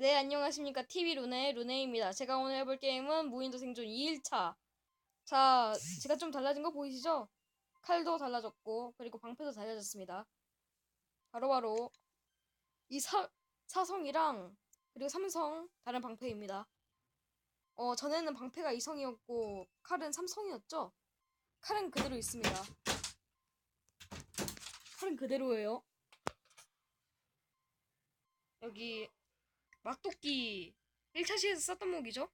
네, 안녕하십니까. TV 루네, 루네입니다. 제가 오늘 해볼 게임은 무인도 생존 2일차. 자, 제가 좀 달라진 거 보이시죠? 칼도 달라졌고, 그리고 방패도 달라졌습니다. 바로바로 이 사, 사성이랑 그리고 삼성 다른 방패입니다. 어, 전에는 방패가 이성이었고, 칼은 삼성이었죠? 칼은 그대로 있습니다. 칼은 그대로예요. 여기 막도끼 1차 시에서 썼던 무기죠?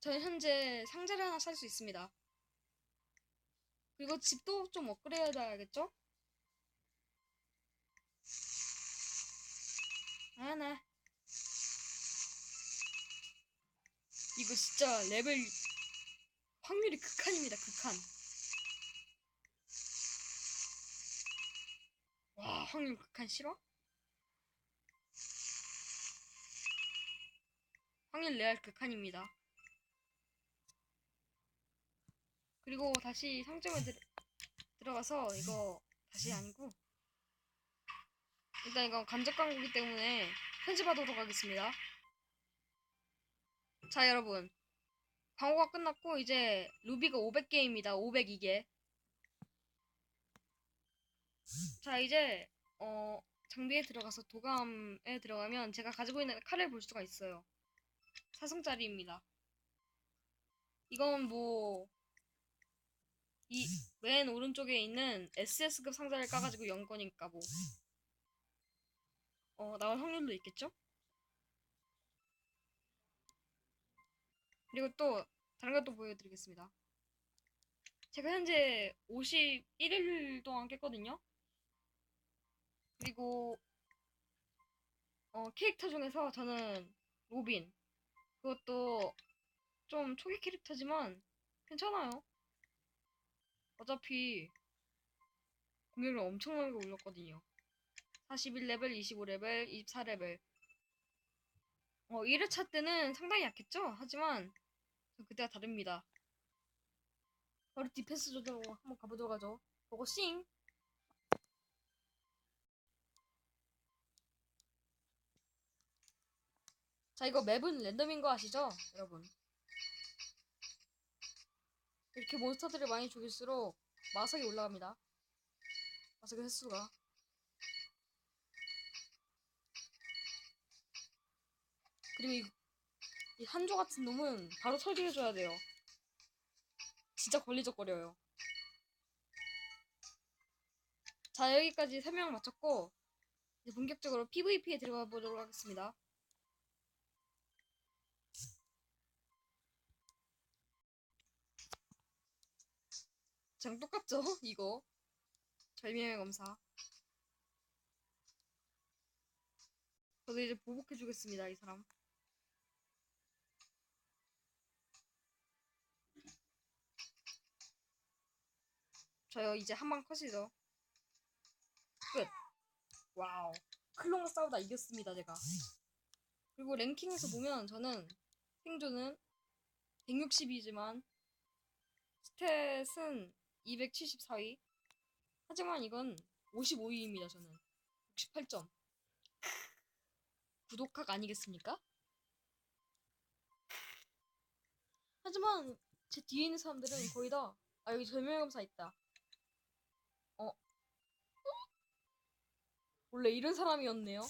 저는 현재 상자를 하나 살 수 있습니다. 그리고 집도 좀 업그레이드 해야겠죠? 아, 네. 이거 진짜 레벨 확률이 극한입니다, 극한. 와, 확률 극한 싫어? 확률 레알 극한입니다. 그리고 다시 상점에 들, 들어가서 이거 다시 아니고 일단 이거 간접 광고기 때문에 편집하도록 하겠습니다. 자 여러분 광고가 끝났고 이제 루비가 500개입니다. 502개. 자 이제 어 장비에 들어가서 도감에 들어가면 제가 가지고 있는 칼을 볼 수가 있어요. 사성짜리입니다. 이건 뭐, 이 맨 오른쪽에 있는 SS급 상자를 까가지고 연 거니까 뭐, 어, 나올 확률도 있겠죠? 그리고 또, 다른 것도 보여드리겠습니다. 제가 현재 51일 동안 깼거든요? 그리고, 어, 캐릭터 중에서 저는 로빈, 그것도 좀 초기 캐릭터지만 괜찮아요. 어차피 공격을 엄청나게 올렸거든요. 41레벨, 25레벨, 24레벨. 어, 1회차 때는 상당히 약했죠? 하지만 전 그때가 다릅니다. 바로 디펜스 조정으로 한번 가보도록 하죠. 보고 싱! 자, 이거 맵은 랜덤인 거 아시죠? 여러분. 이렇게 몬스터들을 많이 죽일수록 마석이 올라갑니다. 마석의 횟수가. 그리고 이, 이 한조 같은 놈은 바로 처리해줘야 돼요. 진짜 걸리적거려요. 자, 여기까지 설명 마쳤고, 이제 본격적으로 PVP에 들어가 보도록 하겠습니다. 장 똑같죠? 이거. 절명의 검사. 저도 이제 보복해 주겠습니다 이 사람. 저요 이제 한 방 컷이죠. 끝. 와우. 클론과 싸우다 이겼습니다 제가. 그리고 랭킹에서 보면 저는 생존은 160이지만 스탯은 274위. 하지만 이건 55위입니다, 저는. 68점. 구독학 아니겠습니까? 하지만 제 뒤에 있는 사람들은 거의 다, 아, 여기 절명검사 있다. 어? 원래 이런 사람이었네요?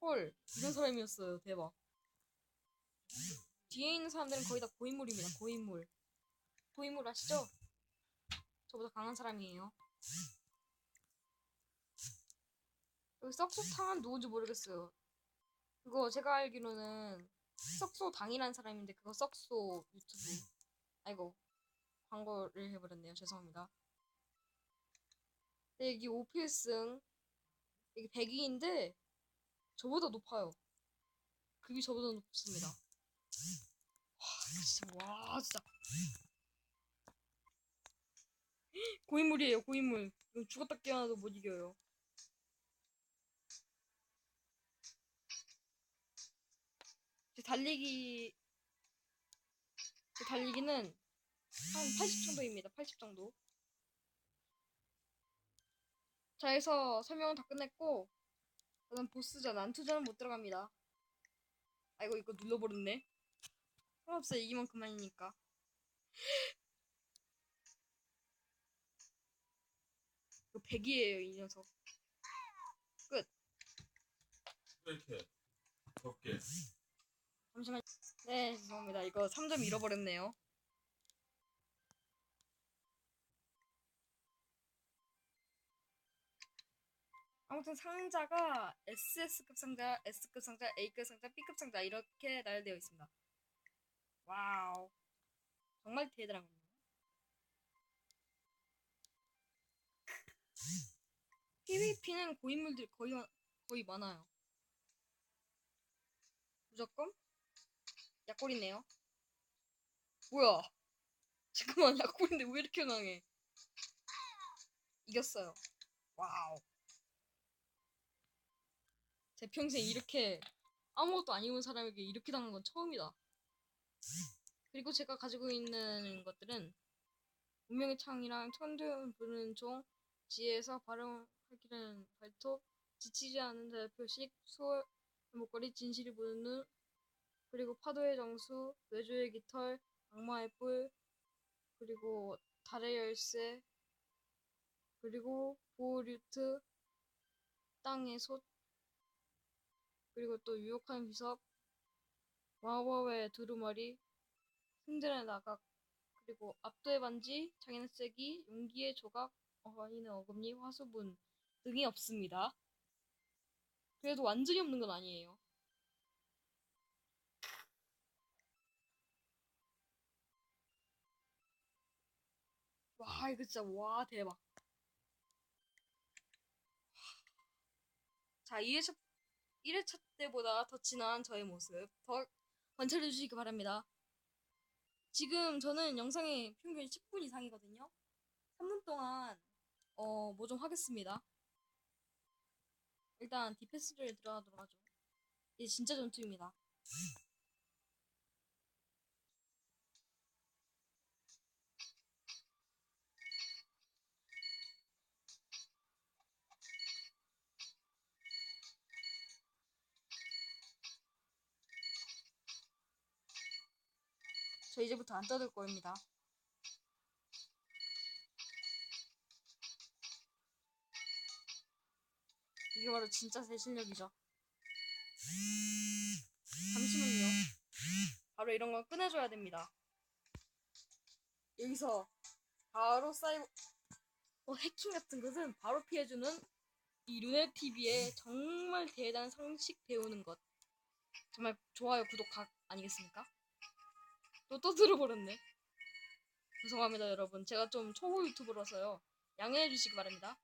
헐, 이런 사람이었어요. 대박. 뒤에 있는 사람들은 거의 다 고인물입니다, 고인물. 고인물 아시죠? 저보다 강한 사람이에요. 여기 썩소탕은 누군지 모르겠어요. 그거 제가 알기로는 썩소 당이라는 사람인데 그거 썩소 유튜브. 아이고 광고를 해버렸네요. 죄송합니다. 네, 여기 5필승 여기 100위인데 저보다 높아요. 그게 저보다 높습니다. 와 진짜 와 진짜 고인물이에요, 고인물. 죽었다 깨어나도 못 이겨요. 제 달리기, 제 달리기는 한 80 정도입니다. 80 정도. 자, 해서 설명은 다 끝냈고, 저는 보스전 안투전은 못 들어갑니다. 아이고 이거 눌러버렸네. 상관없어요. 이기만 그만이니까. 이거 100이에요 이 녀석. 왜 이렇게 덥게? 잠시만. 네 죄송합니다. 이거 3점 잃어버렸네요. 아무튼 상자가 SS급 상자, S급 상자, A급 상자, B급 상자 이렇게 나열되어 있습니다. 와우. 정말 대단한 겁니다. PVP는 고인물들이 거의, 많- 거의 많아요. 무조건? 약골이네요. 뭐야? 잠깐만, 약골인데 왜 이렇게 강해? 이겼어요. 와우. 제 평생 이렇게 아무것도 안 입은 사람에게 이렇게 당한 건 처음이다. 그리고 제가 가지고 있는 것들은 운명의 창이랑 천둥 부르는 종, 지혜에서 발음하기는 발톱, 지치지 않는 자의 표식, 수월 목걸이, 진실이 보는 눈, 그리고 파도의 정수, 외조의 깃털, 악마의 뿔, 그리고 달의 열쇠, 그리고 보르트, 땅의 솥, 그리고 또 유혹하는 비석, 마법의 두루마리, 승전의 나각, 그리고 압도의 반지, 장인의 쐐기, 용기의 조각, 어린의 어금니, 화수분 등이 없습니다. 그래도 완전히 없는 건 아니에요. 와 이거 진짜 와 대박. 자 2회차 1회차 때보다 더 진한 저의 모습 더 관찰해 주시기 바랍니다. 지금 저는 영상이 평균 10분 이상이거든요. 3분 동안 어 뭐 좀 하겠습니다. 일단 디패스를 들어가도록 하죠. 이게 진짜 전투입니다. 저 이제부터 안 떠들 거입니다. 이게 바로 진짜 제 실력이죠. 잠시만요. 바로 이런 건 꺼내줘야 됩니다. 여기서 바로 사이버 어, 해킹 같은 것은 바로 피해주는 이 루네 TV의 정말 대단한 상식 배우는 것. 정말 좋아요, 구독 각 아니겠습니까? 또또 들어 버렸네. 죄송합니다, 여러분. 제가 좀 초보 유튜버라서요. 양해해 주시기 바랍니다.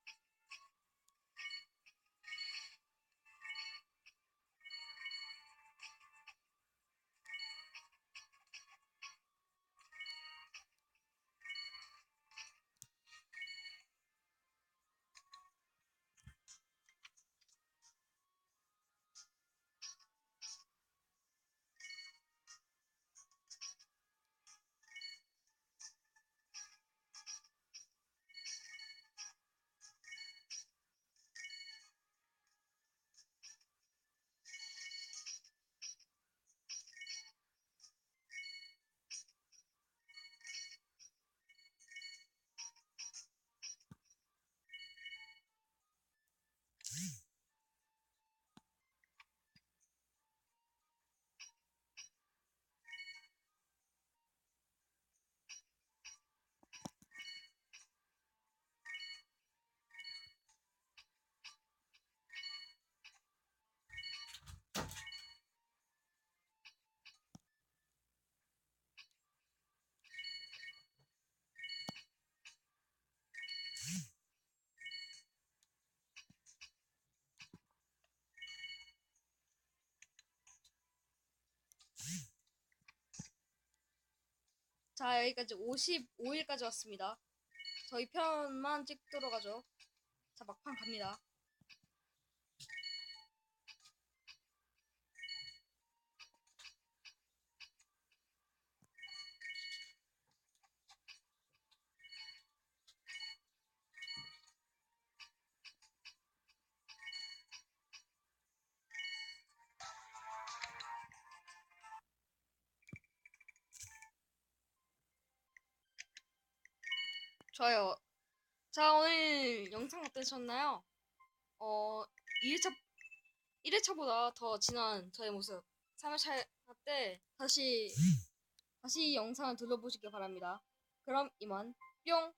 자, 여기까지 55일까지 왔습니다. 저희 편만 찍도록 하죠. 자, 막판 갑니다. 좋아요. 자, 오늘 영상 어떠셨나요? 어, 2회차, 1회차보다 더 진한 저의 모습. 3회차 때 다시, 다시 이 영상을 들어보시길 바랍니다. 그럼 이만, 뿅!